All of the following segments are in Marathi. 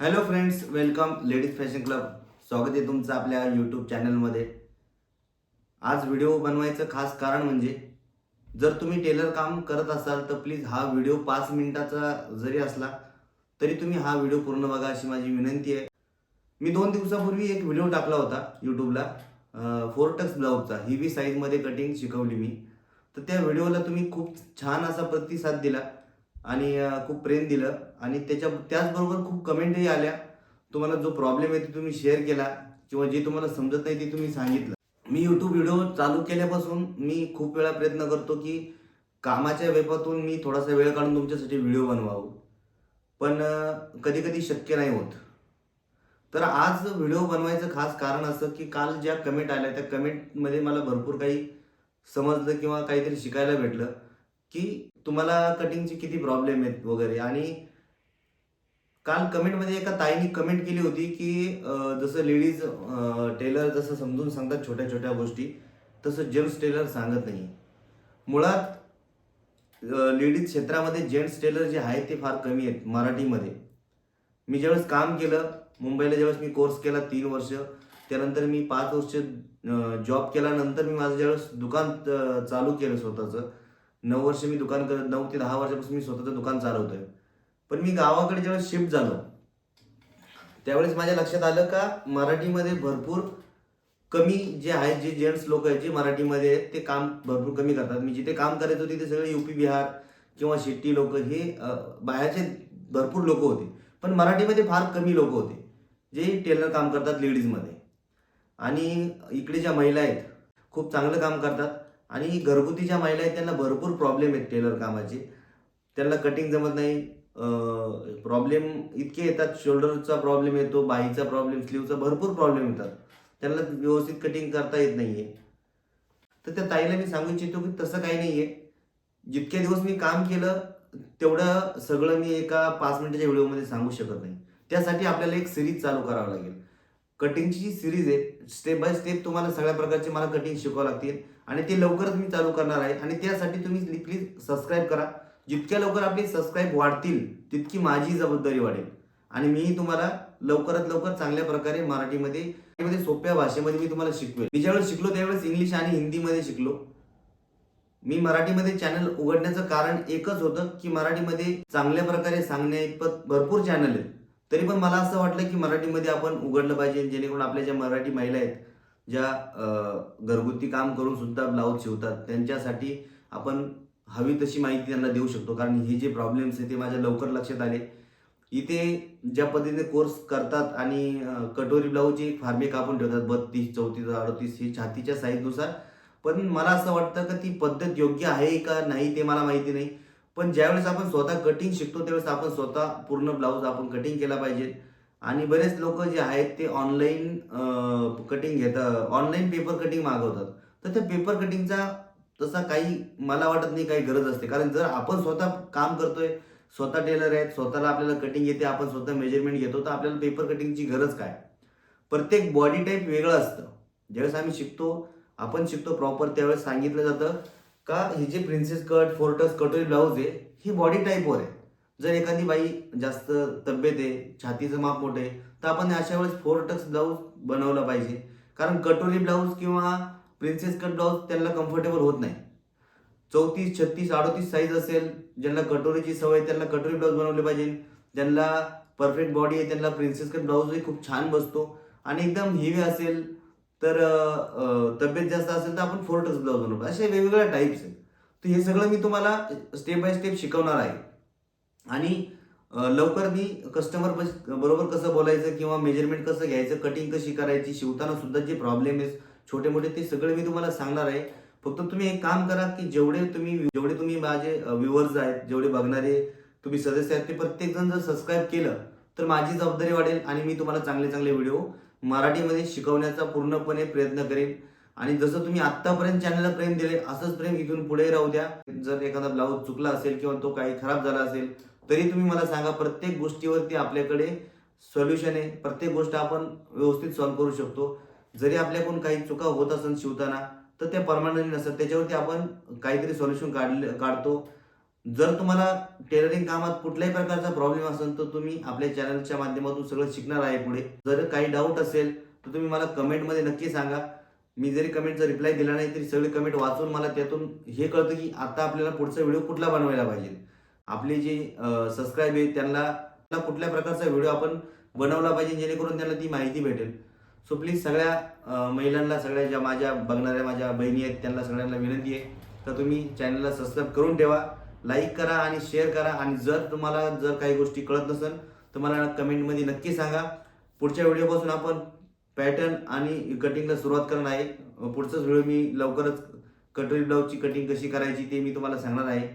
Hello friends welcome ladies fashion club स्वागत आहे तुमचं आपल्या यूट्यूब चॅनलमध्ये आज व्हिडिओ बनवायचं खास कारण म्हणजे जर तुम्ही टेलर काम करत असाल तर प्लीज हा व्हिडिओ पाच मिनिटाचा जरी असला तरी तुम्ही हा व्हिडिओ पूर्ण बघा अशी माझी विनंती आहे. मी दोन दिवसापूर्वी एक व्हिडिओ टाकला होता यूट्यूबला फोरटक्स ब्लाऊजचा. ही बी साईजमध्ये कटिंग शिकवली मी. तर त्या व्हिडिओला तुम्ही खूप छान असा प्रतिसाद दिला. आणि खूप प्रेम दिलं. आणि त्याच्या त्याचबरोबर खूप कमेंटही आल्या. तुम्हाला जो प्रॉब्लेम आहे ते तुम्ही शेअर केला किंवा जे तुम्हाला समजत नाही ते तुम्ही सांगितलं. मी यूट्यूब व्हिडिओ चालू केल्यापासून मी खूप वेळा प्रयत्न करतो की कामाच्या वेपातून मी थोडासा वेळ काढून तुमच्यासाठी व्हिडिओ बनवावं. पण कधी कधी शक्य नाही होत. तर आज व्हिडिओ बनवायचं खास कारण असं की काल ज्या कमेंट आल्या त्या कमेंटमध्ये मला भरपूर काही समजलं किंवा काहीतरी शिकायला भेटलं. की तुम्हाला कटिंगचे किती प्रॉब्लेम आहेत वगैरे. आणि काल कमेंटमध्ये एका ताईने कमेंट केली होती की जसं लेडीज टेलर जसं समजून सांगतात छोट्या छोट्या गोष्टी तसं जेंट्स टेलर सांगत नाही. मुळात लेडीज क्षेत्रामध्ये जेंट्स टेलर जे आहेत ते फार कमी आहेत मराठीमध्ये. मी ज्यावेळेस काम केलं मुंबईला ज्यावेळेस मी कोर्स केला तीन वर्ष त्यानंतर मी पाच वर्ष जॉब केल्यानंतर मी माझं ज्यावेळेस दुकान चालू केलं स्वतःचं नऊ वर्ष मी दुकान करत नऊ ते दहा वर्षापासून मी स्वतःचं दुकान चालवतोय. पण मी गावाकडे ज्यावेळेस शिफ्ट झालो त्यावेळेस माझ्या लक्षात आलं का मराठीमध्ये भरपूर कमी जे आहेत जे जेंट्स लोक आहेत जे मराठीमध्ये आहेत ते काम भरपूर कमी करतात. मी जिथे काम करायचो तिथे सगळे युपी बिहार किंवा शेट्टी लोक हे बाहेरचे भरपूर लोक होते. पण मराठीमध्ये फार कमी लोक होते जे टेलर काम करतात लेडीजमध्ये. आणि इकडे ज्या महिला आहेत खूप चांगलं काम करतात. आणि घरगुती ज्या महिला आहेत त्यांना भरपूर प्रॉब्लेम आहेत टेलर कामाचे. त्यांना कटिंग जमत नाही. प्रॉब्लेम इतके येतात शोल्डरचा प्रॉब्लेम येतो बाईचा प्रॉब्लेम स्लीवचा भरपूर प्रॉब्लेम येतात. त्यांना व्यवस्थित कटिंग करता येत नाही आहे तर त्या ताईला मी सांगू इच्छितो की तसं काही नाही आहे जितके दिवस मी काम केलं तेवढं सगळं मी एका पाच मिनिटाच्या व्हिडिओमध्ये सांगू शकत नाही. त्यासाठी आपल्याला एक सिरीज चालू करावं लागेल. कटिंगची जी सिरीज आहे स्टेप बाय स्टेप तुम्हाला सगळ्या प्रकारचे मला कटिंग शिकावं लागतील. आणि ते लवकरच मी चालू करणार आहे. आणि त्यासाठी तुम्ही प्लीज सबस्क्राईब करा. जितक्या लवकर आपली सबस्क्राईब वाढतील तितकी माझी जबाबदारी वाढेल. आणि मीही तुम्हाला लवकरात लवकर चांगल्या प्रकारे मराठीमध्ये मराठीमध्ये सोप्या भाषेमध्ये मी तुम्हाला शिकवेल. मी ज्यावेळेस शिकलो त्यावेळेस इंग्लिश आणि हिंदीमध्ये शिकलो. मी मराठीमध्ये चॅनल उघडण्याचं कारण एकच होतं की मराठीमध्ये चांगल्या प्रकारे सांगण्या इतपत भरपूर चॅनल आहेत. तरी पण मला असं वाटलं की मराठीमध्ये आपण उघडलं पाहिजे जेणेकरून आपल्या ज्या मराठी महिला आहेत ज्या घरगुती काम करून सुद्धा ब्लाऊज शिवतात त्यांच्यासाठी आपण हवी तशी माहिती त्यांना देऊ शकतो. कारण हे जे प्रॉब्लेम्स आहेत ते माझ्या लवकर लक्षात आले. इथे ज्या पद्धतीने कोर्स करतात आणि कटोरी ब्लाऊजची फार्मे कापून ठेवतात बत्तीस चौतीस अडतीस ही छातीच्या साईजनुसार पण मला असं वाटतं का ती पद्धत योग्य आहे का नाही ते मला माहिती नाही. पण ज्यावेळेस आपण स्वतः कटिंग शिकतो त्यावेळेस आपण स्वतः पूर्ण ब्लाऊज आपण कटिंग केला पाहिजे. आणि बरेच लोक जे आहेत ते ऑनलाईन कटिंग घेतात ऑनलाईन पेपर कटिंग मागवतात. तर त्या पेपर कटिंगचा तसा काही मला वाटत नाही काही गरज असते. कारण जर आपण स्वतः काम करतोय स्वतः टेलर आहेत स्वतःला आपल्याला कटिंग येते आपण स्वतः मेजरमेंट घेतो तर आपल्याला पेपर कटिंगची गरज काय? प्रत्येक बॉडी टाईप वेगळं असतं. ज्यावेळेस आम्ही शिकतो आपण शिकतो प्रॉपर त्यावेळेस सांगितलं जातं. का हे जे प्रिन्सेस कट फोर्टस कटोरी ब्लाऊज आहे ही बॉडी टाईपवर आहे. जर एखादी बाई जास्त तब्येत आहे छातीचं माप मोठं आहे तर आपण अशा वेळेस फोर ब्लाऊज बनवला पाहिजे. कारण कटोरी ब्लाऊज किंवा प्रिन्सेस कट ब्लाऊज त्यांना कम्फर्टेबल होत नाही. चौतीस छत्तीस अडतीस साईज असेल ज्यांना कटोरीची सवय त्यांना कटोरी ब्लाऊज बनवले पाहिजे. ज्यांना परफेक्ट बॉडी आहे त्यांना प्रिन्सेस कट ब्लाऊजही खूप छान बसतो. आणि एकदम हेवी असेल तर तब्येत जास्त असेल तर आपण फोर टक्स ब्लाऊज बनवतो असे वेगवेगळ्या टाईप्स आहेत. तर हे सगळं मी तुम्हाला स्टेप बाय स्टेप शिकवणार आहे. आणि लवकर मी कस्टमर बरोबर कसं बोलायचं किंवा मेजरमेंट कसं घ्यायचं कटिंग कशी करायची शिवताना सुद्धा जे प्रॉब्लेम आहेत छोटे मोठे ते सगळे मी तुम्हाला सांगणार आहे. फक्त तुम्ही एक काम करा की जेवढे तुम्ही जेवढे तुम्ही माझे व्ह्युअर्स आहेत जेवढे बघणारे तुम्ही सदस्य आहेत ते प्रत्येकजण जर सबस्क्राईब केलं तर माझी जबाबदारी वाढेल आणि मी तुम्हाला चांगले चांगले व्हिडिओ मराठीमध्ये शिकवण्याचा पूर्णपणे प्रयत्न करेन. आणि जसं तुम्ही आत्तापर्यंत चॅनलला प्रेम दिले असंच प्रेम इथून पुढे राहू द्या. जर एखादा ब्लाऊज चुकला असेल किंवा तो काही खराब झाला असेल तरी तुम्ही मला सांगा प्रत्येक गोष्टीवरती आपल्याकडे सोल्युशन आहे. प्रत्येक गोष्ट आपण व्यवस्थित सॉल्व्ह करू शकतो. जरी आपल्याकडून काही चुका होत असेल शिवताना तर त्या परमानंट नसतात. त्याच्यावरती आपण काहीतरी सोल्युशन काढले काढतो. जर तुम्हाला टेलरिंग कामात कुठल्याही प्रकारचा प्रॉब्लेम असेल तर तुम्ही आपल्या चॅनलच्या माध्यमातून सगळं शिकणार आहे पुढे. जर काही डाऊट असेल तर तुम्ही मला कमेंटमध्ये नक्की सांगा. मी जरी कमेंटचा रिप्लाय दिला नाही तरी सगळे कमेंट वाचून मला त्यातून हे कळतं की आता आपल्याला पुढचा व्हिडिओ कुठला बनवायला पाहिजे. आपले जे सबस्क्राईब आहे त्यांना कुठल्या प्रकारचा व्हिडिओ आपण बनवला पाहिजे जेणेकरून त्यांना ती माहिती भेटेल. सो प्लीज सगळ्या महिलांना सगळ्या ज्या माझ्या बघणाऱ्या माझ्या बहिणी आहेत त्यांना सगळ्यांना विनंती आहे. तर तुम्ही चॅनलला सबस्क्राईब करून ठेवा. लाईक करा आणि शेअर करा. आणि जर तुम्हाला जर काही गोष्टी कळत नसेल तर मला कमेंटमध्ये नक्की सांगा. पुढच्या व्हिडिओपासून आपण पॅटर्न आणि कटिंगला सुरुवात करणार आहे. पुढचाच व्हिडिओ मी लवकरच कटोरी ब्लाऊजची कटिंग कशी करायची ते मी तुम्हाला सांगणार आहे.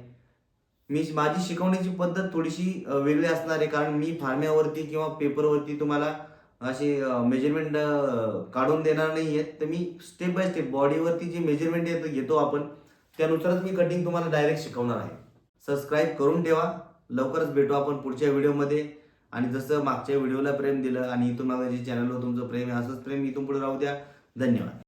मी माझी शिकवण्याची पद्धत थोडीशी वेगळी असणार आहे. कारण मी फार्म्यावरती किंवा पेपरवरती तुम्हाला असे मेजरमेंट काढून देणार नाही आहेत तर मी स्टेप बाय स्टेप बॉडीवरती जे मेजरमेंट येतं घेतो आपण. त्यानुसारच मी कटिंग तुम्हाला डायरेक्ट शिकवणार आहे. सबस्क्राईब करून ठेवा. लवकरच भेटू आपण पुढच्या व्हिडिओमध्ये. आणि जसं मागच्या व्हिडिओला प्रेम दिलं आणि इथून मागे जे चॅनलवर तुमचं प्रेम आहे असंच प्रेम इथून पुढे राहू द्या. धन्यवाद.